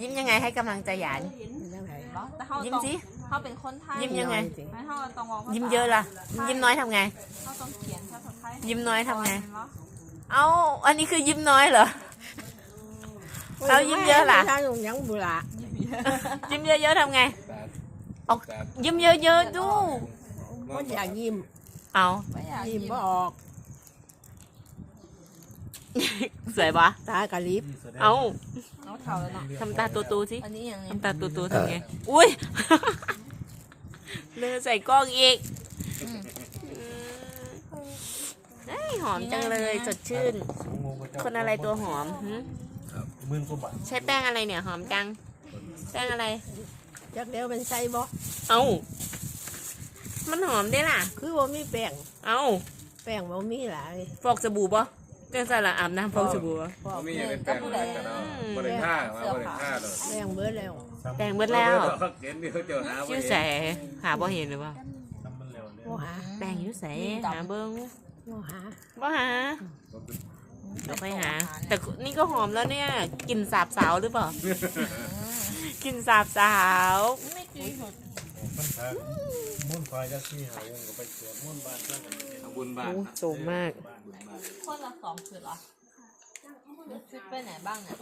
ยิ้มยังไงให้กำลังใจหยานเป็นจังไดเนาะแต่เขายิ้มต้องสิ เขาเป็นคนไทยยิ้มยังไง ไม่เขาต้องบอกภาษายิ้มเยอะล่ะ ยิ้มน้อยทำไง เขาต้องเขียนภาษาไทยยิ้มน้อยทำไง เนาะเอ้า อันนี้คือยิ้มน้อยเหรอ เรายิ้มเยอะล่ะถ้าหนุ่มยังบุระยิ้มเยอะๆทำไง เอายิ้มเยอะๆดูก็อยากยิ้มเอาไม่อยากยิ้ยิ้มมบ่ออก สวยปะตากะลิบเอา เอาเข่าแล้วเนาะทำตาตูๆสิอันนี้อย่างนี้ทำตาตูๆทำไง อุ้ย เลอใส่กล้องอีกเฮ้ยหอมจังเลยสดชื่น คนอะไรตัวหอมหึหมื่นกว่าบาทใช้แป้งอะไรเนี่ยหอมจัง แป้งอะไร จักเดียวเป็นไส้บ่เอามันหอมได้ล่ะ คือบ่มีแป้งเอาแป้งบ่มีหลายฟอกสบู่ปะ เจ้าสละอาบน้ำฟอกสบู่ปะพอมีอะไรแป้งอะไรกันเนาะบริท่ามาบริท่าเลยแป้งเบิดแล้วแต่งเบิดแล้วเห็นเดี๋ยวเจ้าหาชื่อแสหาบ่เห็นหรือเปล่าบ่หาแป้งอยุ่แสหาเบิ้งบ่หาบ่หาเราไปหา แต่นี่ก็หอมแล้วเนี่ยกลิ่นสาบสาวหรือเปล่ากลิ่นสาบสาวไม่จีสุด มันทางมุ่นไฟจะที่หาวงก็ไปสวดมุ่นบ้านก็บุญบ้านโอ้สูงมาก คนละสองชุดเหรอชุดไปไหนบ้างเนี่ย